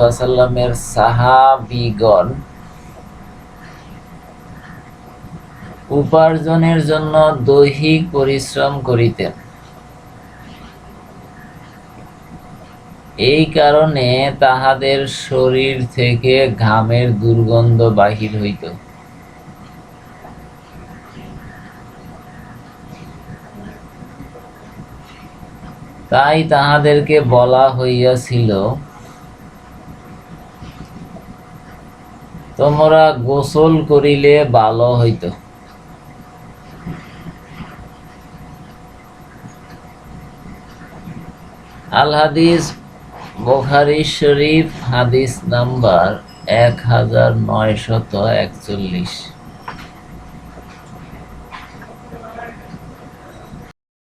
ওয়াসাল্লামের সাহাবীগণ উপার্জনের জন্য দৈহিক পরিশ্রম করিতেন। এই কারণে তাহাদের শরীর থেকে ঘামের দুর্গন্ধ বাহির হইত। তাই তাহাদেরকে বলা হইয়াছিল, তোমরা গোসল করিলে ভালো হইত। আল হাদিস বোখারি শরীফ হাদিস নাম্বার এক হাজার নয়শত একচল্লিশ।